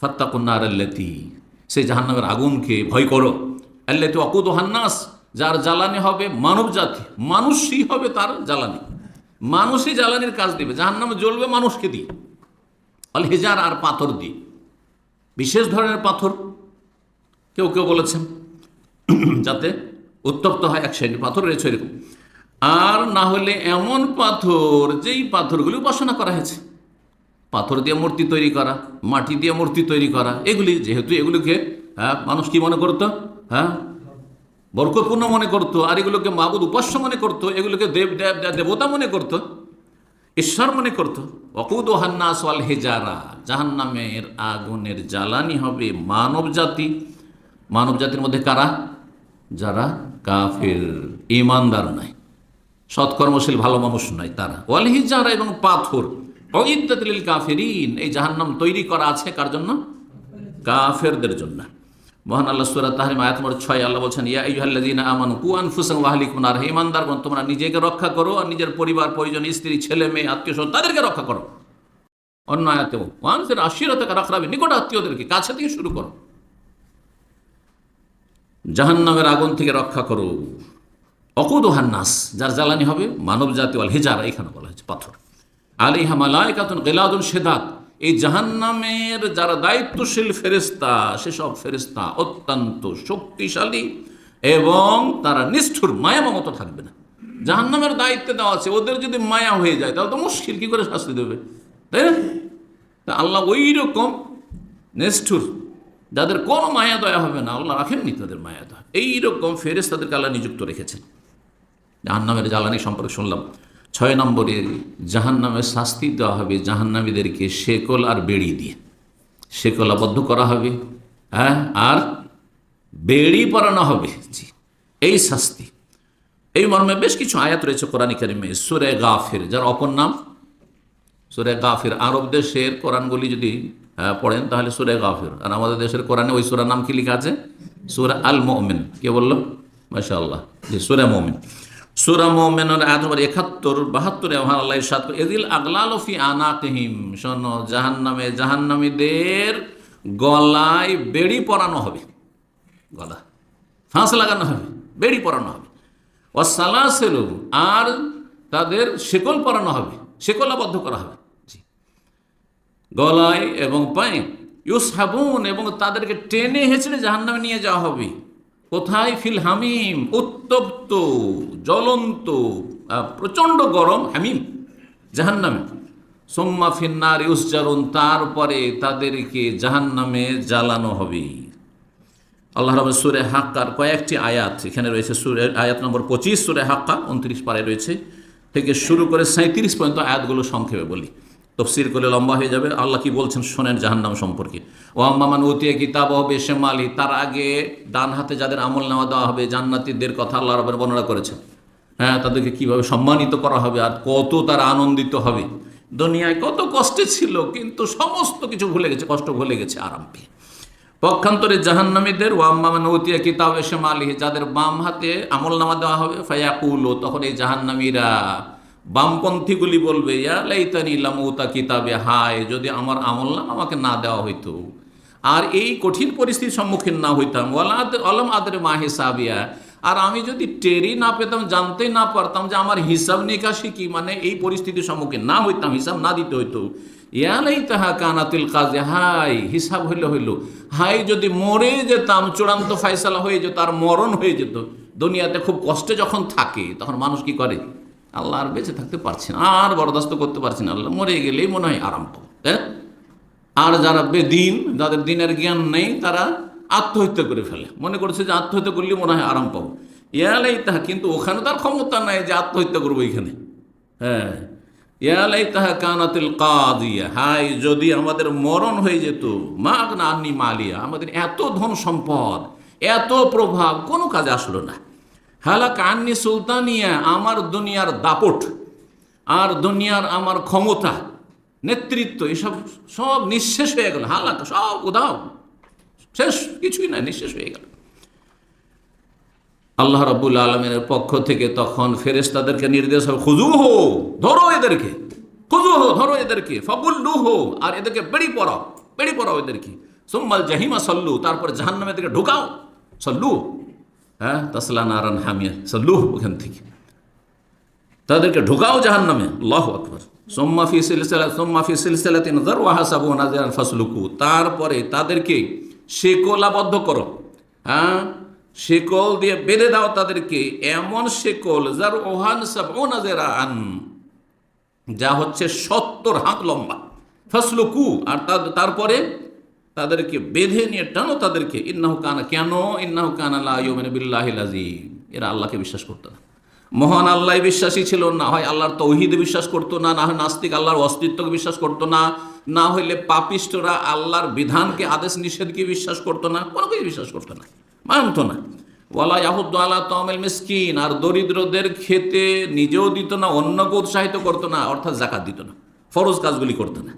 ফাত্তাকুন্নার আল্লাতি সেই জাহান্নামের আগুনকে ভয় করো। আল্লাতি অকুদ হান্নাস, যার জ্বালানি হবে মানব জাতি, মানুষই হবে তার জ্বালানি। মানুষই জ্বালানির কাজ দিবে, জাহান্নামে জ্বলবে মানুষকে দিয়ে। আল হেজার আর পাথর দিয়ে। বিশেষ ধরনের পাথর, কেউ কেউ বলেছেন, যাতে উত্তপ্ত হয় এক শ্রেণির পাথর, রয়েছে এরকম। আর না হলে এমন পাথর, যেই পাথরগুলি উপাসনা করা হয়েছে পাথর দিয়ে মূর্তি তৈরি করা, মাটি দিয়ে মূর্তি তৈরি করা, এগুলি যেহেতু এগুলিকে হ্যাঁ মানুষ কি মনে করতো? হ্যাঁ? বরকতপূর্ণ মনে করতো, আর এগুলোকে মাবুদ উপাস্য মনে করতো, এগুলোকে দেব দেব, দেব- দেবতা মনে করতো, ঈশ্বর মনে করতো। অকুদ হান্নাস ওয়াল হেজারা, জাহান্নামের আগুনের জ্বালানি হবে মানব জাতি। মানব জাতির মধ্যে কারা? যারা কাফের, ইমানদার নাই। সৎকর্মশীল, ভালো মানুষ নয় তারা। ওয়াল হিজারা এবং পাথর অইদ্দাতিল কাফেরিন, এই জাহান্নাম তৈরি করা আছে কার জন্য? কাফেরদের জন্য। মহান আল্লাহ সুরা তাহরিম আয়াত নম্বর ছয়, আল্লাহ বলছেন, ইয়া ইহাল্লাদিন আমান, কু আনফুসাং ওয়াহলিকুম আর ইমানদারগণ তোমরা নিজেকে রক্ষা করো আর নিজের পরিবার, পরিজন, স্ত্রী, ছেলে, মেয়ে, আত্মীয় স্বজন, তাদেরকে রক্ষা করো। অন্য আয়াতেও ওয়ানসের আশিরতে রাখরাবে নিকট আত্মীয়দেরকে কাছে থেকে শুরু করো। জাহান্নামের আগুন থেকে রক্ষা করো। অকুদ হান্নাস যার জ্বালানি হবে মানব জাতি ওয়াল হিজারা এখানে বলা হয়েছে, পাথর। আলিহা মালায়কাতুন গেলাদুল সেদাত এই জাহান্নামের যারা দায়িত্বশীল ফেরেস্তা সেসব ফেরেস্তা অত্যন্ত শক্তিশালী এবং তারা নিষ্ঠুর মায়া মমতো থাকবে না। জাহান্নামের দায়িত্বে দেওয়া আছে, ওদের যদি মায়া হয়ে যায়, তাহলে তো মুশকিল, কি করে শাস্তি দেবে? তাই না? তা আল্লাহ ওই রকম নিষ্ঠুর, যাদের কোনো মায়া দয়া হবে না, আল্লাহ রাখেননি তাদের মায়া দয়া। এইরকম ফেরেস তাদেরকে আল্লাহ নিযুক্ত রেখেছেন। জাহান্নামের জ্বালানি সম্পর্কে শুনলাম। ছয় নম্বরে জাহান্নামের শাস্তি দেওয়া হবে জাহান্নামীদেরকে শেকল আর বেড়ি দিয়ে। শেকল আবদ্ধ করা হবে হ্যাঁ? আর বেড়ি পরানো হবে। জি এই শাস্তি। এই মর্মে বেশ কিছু আয়াত রয়েছে কোরআন কারিমে। সুরে গাফির যার অপর নাম সুরে গাফির। আরব দেশের কোরআনগুলি যদি আহ, পড়েন তাহলে সুরে গাফির। আর আমাদের দেশের কোরআনে ওই সুরার নাম কি লেখা আছে? সুরা আল মোমিন কে বলল? মাসা আল্লাহ জি সুরে মোমিন। সুরা মোমেনের আয়াত নম্বর একাত্তর, বাহাত্তরে মহান আল্লাহ সাত এদিল আগলালফি আনাকহিম শোনো, জাহান্নামে, জাহান্নামীদের গলায় বেড়ি পরানো হবে। গলা, ফাঁস লাগানো হবে, বেড়ি পরানো হবে। অসালাসেলু আর তাদের শেকল পরানো হবে, শেকলাবদ্ধ করা হবে। গলায় এবং পায়ে, ইউসহাবুন, এবং তাদেরকে টেনে হেঁচড়ে জাহান্নামে নিয়ে যাওয়া হবে। কোথায় ফিল হামিম? উত্তপ্ত, জ্বলন্ত প্রচণ্ড গরম হামিম, জাহান্নামে। সোম্মা ফিন্নার ইউসজারুন, তারপরে তাদেরকে জাহান্নামে জ্বালানো হবে। আল্লাহ রব সুরে হাক্কার কয়েকটি আয়াত, এখানে রয়েছে সুরে, আয়াত নম্বর পঁচিশ, সুরে হাক্কা উনত্রিশ পারে রয়েছে। থেকে শুরু করে সাঁত্রিশ পর্যন্ত আয়াতগুলো সংক্ষেপে বলি। তফসির করলে লম্বা হয়ে যাবে। আল্লাহ কি বলছেন? শোনেন জাহান্নাম সম্পর্কে। ও আম্মামান উতিয়া কিতাব হবে শেমালি তার আগে ডান হাতে যাদের আমল নেওয়া দেওয়া হবে, জান্নাতিদের কথা আল্লাহ রবের বর্ণনা করেছেন। হ্যাঁ তাদেরকে কীভাবে সম্মানিত করা হবে আর কত তারা আনন্দিত হবে। দুনিয়ায় কত কষ্টে ছিল, কিন্তু সমস্ত কিছু ভুলে গেছে, কষ্ট ভুলে গেছে আরাম পেয়ে। পক্ষান্তরে জাহান্নামীদের ওয়াম্মামান উতিয়া কিতাব এসে মালি যাদের বাম হাতে আমল নামা দেওয়া হবে, ফায়াকুলো, তখন এই জাহান্নামীরা বামপন্থীগুলি বলবে, ইয়া লামুতা কিতাবে, হায়, যদি আমার আমল নাম আমাকে না দেওয়া হইতো। আর এই কঠিন পরিস্থিতির সম্মুখীন না হইতাম। আলম আদরে মা হিসাবিয়া। আর আমি যদি টেরি না পেতাম, জানতেই না পারতাম যে আমার হিসাব নিকাশি কি মানে এই পরিস্থিতির সম্মুখীন না হইতাম, হিসাব না দিতে হইতো। ইয়ালাই তাহা কানাতিল কাজে হাই হিসাব হইলে, হইল। হাই যদি মরে যেতাম, চূড়ান্ত ফাইসালা হয়ে যেত, আর মরণ হয়ে যেত, দুনিয়াতে খুব কষ্টে যখন থাকে, তখন মানুষ কি করে? আল্লাহ আর বেঁচে থাকতে পারছি না, আর বরদাস্ত করতে পারছি না। আল্লাহ মরে গেলেই মনে হয় আরাম পাবো, তাই আর যারা বেদিন, যাদের দিনের জ্ঞান নেই, তারা আত্মহত্যা করে ফেলে। মনে করছে যে আত্মহত্যা করলে মনে হয় আরাম পাবো। ইয়ালাই তাহা কিন্তু ওখানে তার ক্ষমতা নাই যে আত্মহত্যা করব এখানে। হ্যাঁ ইয়ালাই তাহা কানাতিল কাদিয়া, হাই, যদি আমাদের মরণ হয়ে যেত মাগ না আন্নি মালিয়া, আমাদের এত ধন সম্পদ, এত প্রভাব, কোনো কাজে আসলো না। হালাক আন্নি সুলতানিয়া আমার দুনিয়ার দাপট, আর দুনিয়ার আমার ক্ষমতা, নেতৃত্ব, এসব সব নিঃশেষ হয়ে গেল। হালাক সব উদাও শেষ, কিছুই না, নিঃশেষ হয়ে গেল। আল্লাহ রাবুল আলমের পক্ষ থেকে তখন ফেরেশতাদেরকে নির্দেশ হবে খুজু হো, ধরো এদেরকে খুজু হো, ধরো এদেরকে ফবুল্লু হো, আর এদেরকে বেড়ি পড়াও বেড়ে পড়াও এদেরকে। সোম্মাল জাহিমা সল্লু, তারপরে জাহান্নামের দিকে ঢুকাও। সল্লু হ্যাঁ? তাসলা নারান হামিয়া। সল্লু ওখান থেকে। তাদেরকে ঢোকাও জাহান নামে আল্লাহ আকবর। সোম্মাফি সিলসিলা সোম্মাফি সিলসিলাতিন দার ওয়াহাসাবু নাজিরান ফাসলুকু তারপরে তাদেরকে শেকলাবদ্ধ করো। হ্যাঁ? শেকল দিয়ে বেঁধে দাও তাদেরকে। এমন শেকল যার ওহান সাব ও আন যা হচ্ছে সত্তর হাত লম্বা। ফসলুকু আর তারপরে তাদেরকে বেঁধে নিয়ে টানো তাদেরকে। ইন্নাহু কানা, কেন? ইন্নাহু কানা লা ইউমিনু বিল্লাহিল আযীম এরা আল্লাহকে বিশ্বাস করতো না। মহান আল্লাহ বিশ্বাসী ছিল না, হয় আল্লাহর তৌহিদে বিশ্বাস করতো না না হয় নাস্তিক আল্লাহর অস্তিত্বকে বিশ্বাস করতো না না হইলে পাপিষ্টরা আল্লাহর বিধানকে, আদেশ নিষেধকে বিশ্বাস করতো না, কোনো কিছু বিশ্বাস করতো না, মানতো না। ওয়ালা ইয়াহুদ্দ আলা তমেল মিসকিন, আর দরিদ্রদের খেতে নিজেও দিত না, অন্যকে উৎসাহিত করতো না, অর্থাৎ জাকাত দিত না, ফরজ কাজগুলি করতো না।